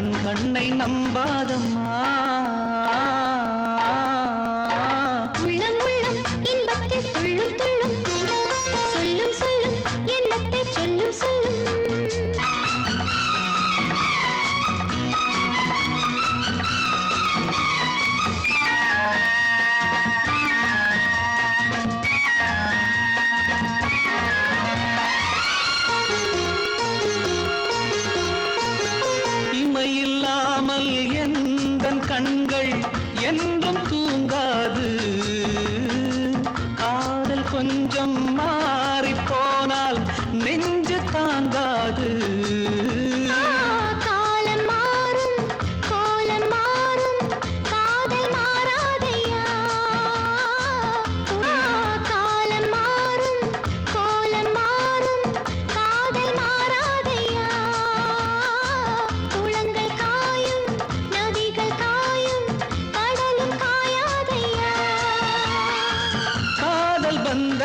தன் கண்ணை நம்பாதம்மா. கண்கள் என்றும் தூங்காது.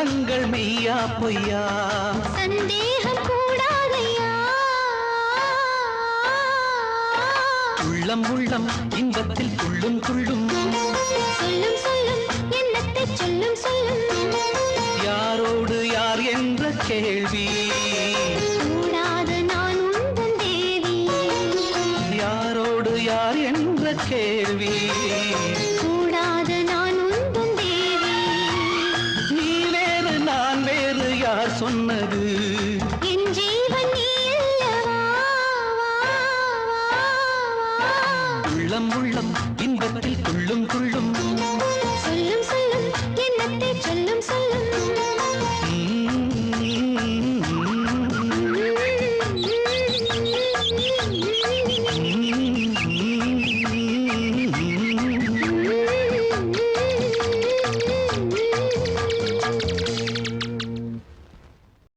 பந்தங்கள் மெய்யா பொய்யா? சந்தேகம் கூடாதையா? உள்ளம் உள்ளம் இன்பத்தில் துள்ளும் துள்ளும். சொல்லும் சொல்லும் எண்ணத்தை சொல்லும் சொல்லும். யாரோடு யார் என்ற கேள்வி. கூடாது நான் உந்தன் தேவி. யாரோடு யார் என்ற கேள்வி. சொன்னது. உள்ளம் உள்ளம் இன்பத்தில் துள்ளும் துள்ளும். சொல்லும் சொல்லும் எண்ணத்தை சொல்லும் சொல்லும்.